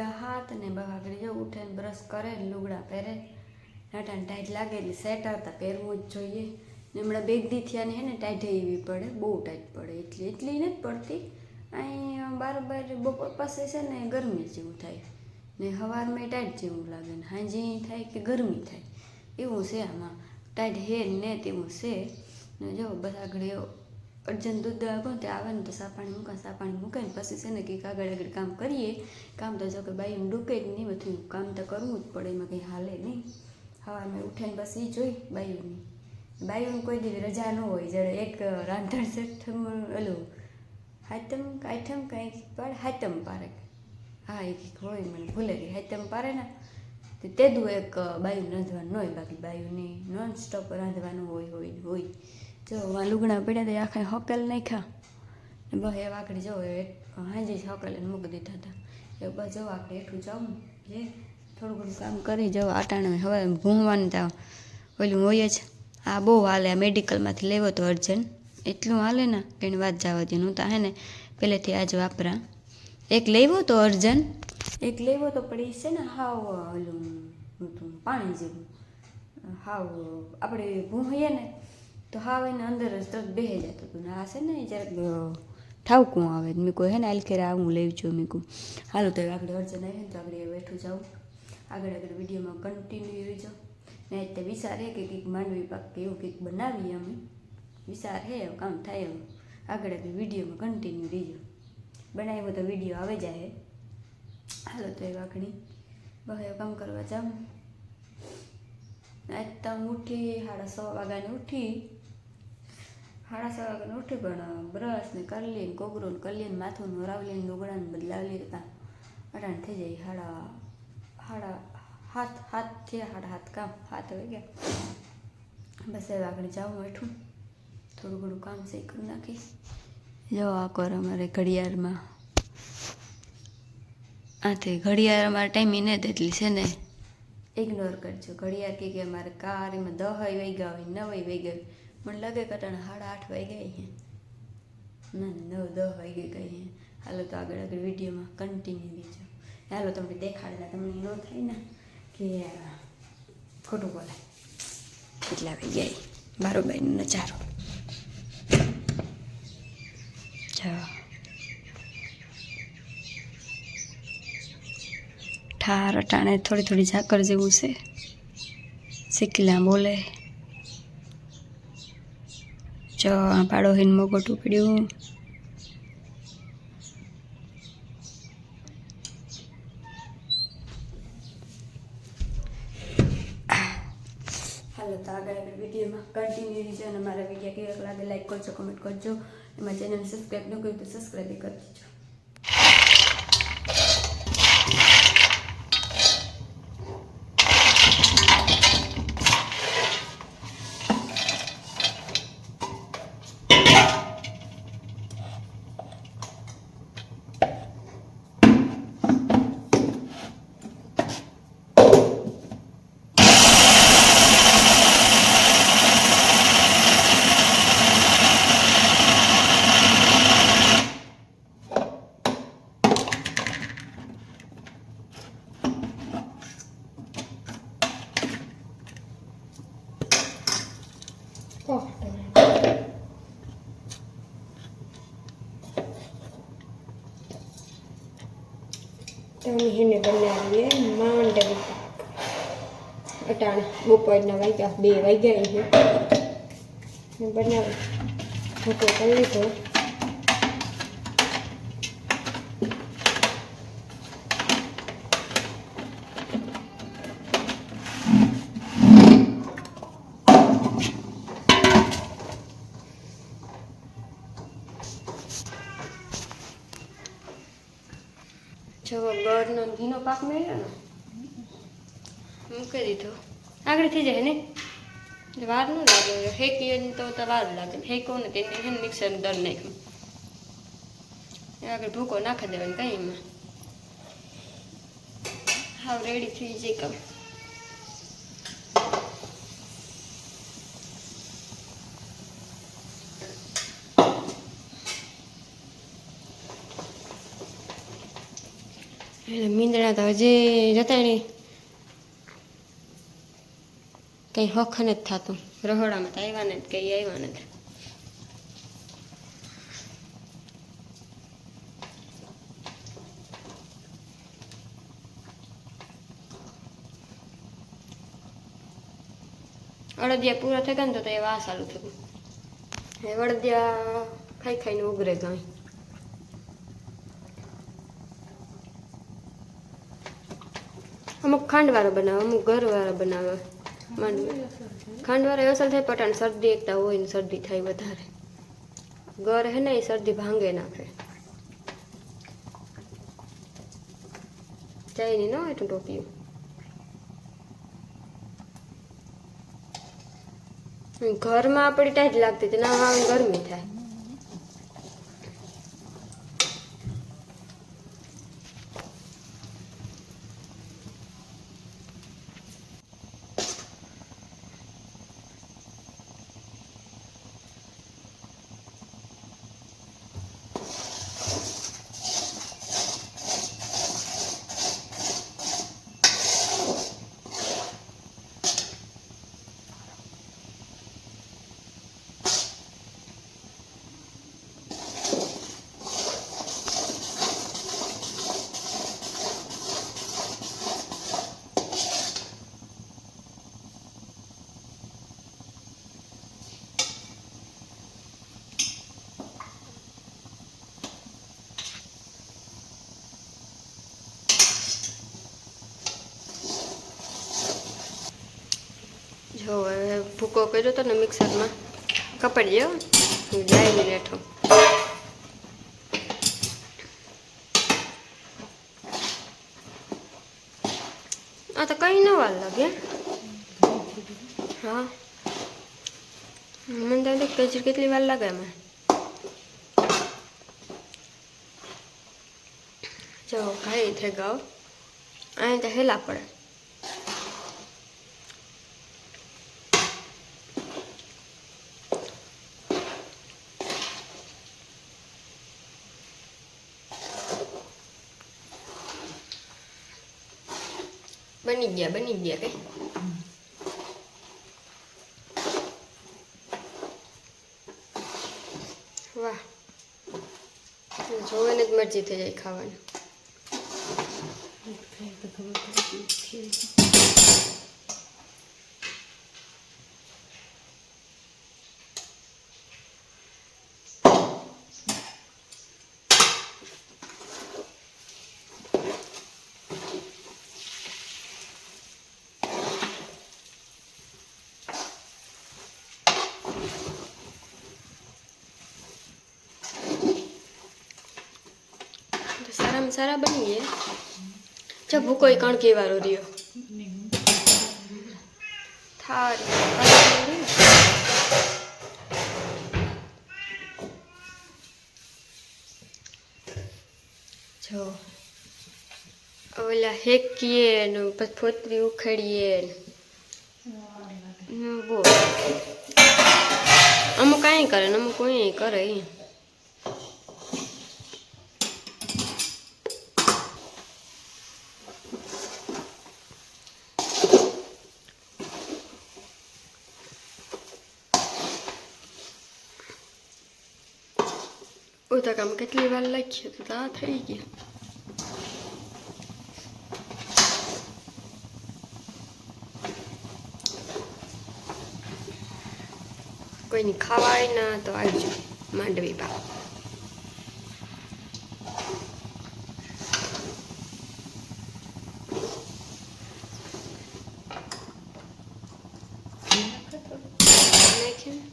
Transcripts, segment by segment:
હાથ ને બહાર જો ઉઠે ને બ્રશ કરે ને લુગડા પહેરે. નાટાને ટાઈટ લાગે એટલે સેટ આવતા પહેરવું જ જોઈએ. ને હમણાં બેગ દી થયા ને હે ને ટાઈટ એવી પડે, બહુ ટાઈટ પડે. એટલી એટલી નથી પડતી. અહીં બારોબાર બપોર પાસે છે ને ગરમી જેવું થાય. ને હવારમાં ટાઈટ જેવું લાગે ને હાંજી થાય કે ગરમી થાય. એવું છે આમાં. ટાઈટ હે ને તેવું છે. ને જો બધા એવો અર્જન્ટ દૂધ ને તે આવે ને તો સાપાણી મૂકા, સાપાણી મૂકે ને પછી છે ને કંઈક આગળ આગળ કામ કરીએ. કામ તો જો કે બાઈ ડૂકે જ નહીં, બધું કામ તો કરવું જ પડે, એમાં કંઈ હાલે નહીં. સવારમાં ઉઠે ને બસ એ જોઈ બાઈઓની. બાઈઓની કોઈ દી રજા ન હોય, જ્યારે એક રાંધણ સેઠમ, ઓલું હાતમ આઈટમ કંઈક પાડે હાતમ પારે હા, એ હોય, મને ભૂલે ગઈ હાતમ પારે ને. તે તેદું એક બાયું રાંધવાનું હોય, બાકી બાયુને નોન સ્ટોપ રાંધવાનું હોય હોય હોય. જો લુગણા પડ્યા તે આખા હોકેલ નાખ્યા. ને બસ એ વાકડી જો હાંજી હોકેલ મૂકી દીધા હતા. એ બસ જો આપણે એટલું જાઉં, જે થોડું ઘણું કામ કરી જાઉં, આટાણે હવે ઘૂમવાનું ત્યાં ઓલું હોય જ, આ બહુ હાલે, આ મેડિકલમાંથી લેવો તો અર્જન્ટ એટલું હાલે ને કે એની વાત જવા દે, હું તો હે ને પહેલેથી આજ વાપરા. એક લેવો તો અર્જન્ટ એક લેવો તો પડી છે ને હાવ ઓલું પાણી જેવું. હાવ, આપણે ભૂંહીએ ને તો હાવ એને અંદર જ તરત બેહી જતો હતો ને આ છે ને જરાક ઠાવકું આવે મેં કોઈ હે ને આલખેર આ હું લઈ છું મેં કહું. હાલો તો આગળ અર્જન આવી ને તો આગળ બેઠું જાઉં. આગળ આગળ વિડીયોમાં કન્ટિન્યુ રહેજો ને તે વિચાર હે કે કંઈક માંડવી પાક કે એવું કંઈક બનાવીએ અમે. વિચાર હે એવું કામ થાય એવું આગળ આગળ વિડીયોમાં કન્ટિન્યુ રહીજો બનાવ્યો તો વીડિયો આવે જાય હાલો તો એ બસ એવું કામ કરવા જાઉં. આજ તો હું ઉઠી સાડા છ વાગ્યાની ઉઠી. સાડા છ વાગે ઉઠી પણ બ્રશ ને કરલી ને કોગરું ને કરલી ને માથું નોરાવલી ને લુગડા ને બદલાવલી હતા. અટાણ થઈ જાય સાડા સાડા હાથ હાથ થયા સાડા હાથ કામ, હાથ આવી ગયા. બસ હવે આગળ જાઉં, બેઠું. થોડું ઘણું કામ છે કરી નાખી જો આ કર અમારે ઘડિયાળમાં. આથી ઘડિયાળ અમારે ટાઈમ એને જ એટલી છે ને. ઇગ્નોર કરજો. ઘડિયાળ કે અમારે કાર એમાં દહ ગયા હોય નવ વહી ગઈ મને લાગે કટાણે સાડા આઠ વાગી ગઈ હે. ના ના, નવ, દસ વાગી ગઈ હાલો તો આગળ આગળ વિડીયોમાં કન્ટિન્યુ બીજો હાલો, તમને દેખાડેલા તમને ન થાય ને કે ખોટું બોલાય કેટલા વાગી ગયા બારોબાઈનો નજારો. ઠાર, અટાણે થોડી થોડી ઝાકર જેવું છે. શીખલા બોલે. જો પાડો હિન મોગોટું પડ્યું હાલો, તો આગળ આગળ વિડીયોમાં કન્ટિન્યુ રહેજો અને મારા વીડિયો કેવા લાગે લાઈક કરજો કમેન્ટ કરજો. એમાં ચેનલ સબસ્ક્રાઈબ ન કર્યું તો સબસ્ક્રાઈબ કરી દેજો. તમે એને બનાવીએ માંડવી અટાણે બપોરના વાગ્યા બે વાગ્યા બનાવી. ભૂકો કરી લીધો. જો ગળનો ઘીનો પાક મેળ્યો ને? મૂકી દીધો. આગળ થઈ જાય ને? વાર ન લાગે. હેકીએ તો વાર લાગે. હેકો ને તેને છે મિક્સર દર નાખ્યું. આગળ ભૂકો નાખી દેવાનો કઈ એમાં. હાવ રેડી થઈ જાય કામ. એટલે મીંદડા તો હજી જતા નહીં કંઈ હખ નથી થતું. રહોડામાં તો આવ્યા નથી, કંઈ આવ્યા નથી. અડદિયા પૂરા થઈ ગયા ને તો એ વાસ સારું થયું. અડદિયા ખાઈ ખાઈને ઉગરે ગાય અમુક ખાંડવાળો બનાવે, અમુક ઘરવાળો બનાવે. ખાંડવાળો અસર થાય પટાણ શરદી એકતા હોય ને શરદી થાય વધારે. ઘર હે ને એ શરદી ભાંગે નાખે ચાઈની ન તો ટોપિયું ઘરમાં આપણી ટાઈટ લાગતી હતી, ના ગરમી થાય જો હવે ભૂકો કર્યો હતો ને મિક્સરમાં કપડી હું જાય લેઠો આ તો કઈ ન વાર લાગે. હા. મને તો એમ કેટલી વાર લાગે એમાં. જો ખાઈ થઈ ગયો. અહીં તો હેલા પડે. બની ગયા બની ગયા કઈ વાહ જોવે જ મરજી થઈ જાય ખાવાની સારા બનીએ. જો ભૂકો કણકી વાળો રહ્યો થારી જો ઓલા હેકીએ ને પછી ફોતરી ઉખેડીએ અમુક કાંઈ કરે ને અમુક કોઈ કરે ઉતકામ કેટલી વાર લખીએ તો આ થઈ ગયા કોઈની ખાવાય ના તો આવજો માંડવી પા નાખ્યું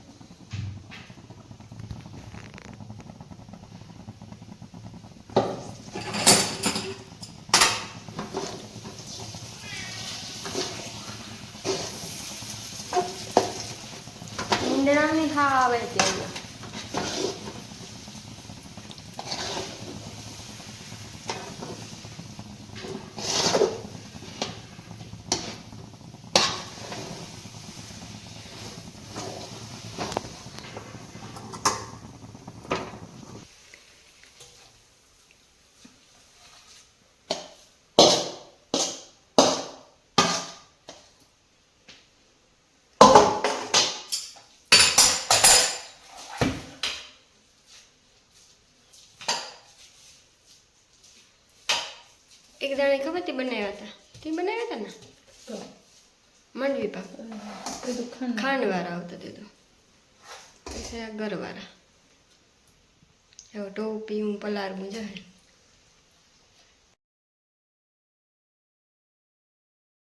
નીંદણાની હા આવે ત્યાં એક દાણે ખબર તે બનાવ્યા હતા? તે બનાવ્યા હતા ને? માંડવી પાક. ખાંડ ખાંડવાળા. આવતા તે તો. પછી આ ગરવાળા એવો ટોપી હું પલાર મું જાય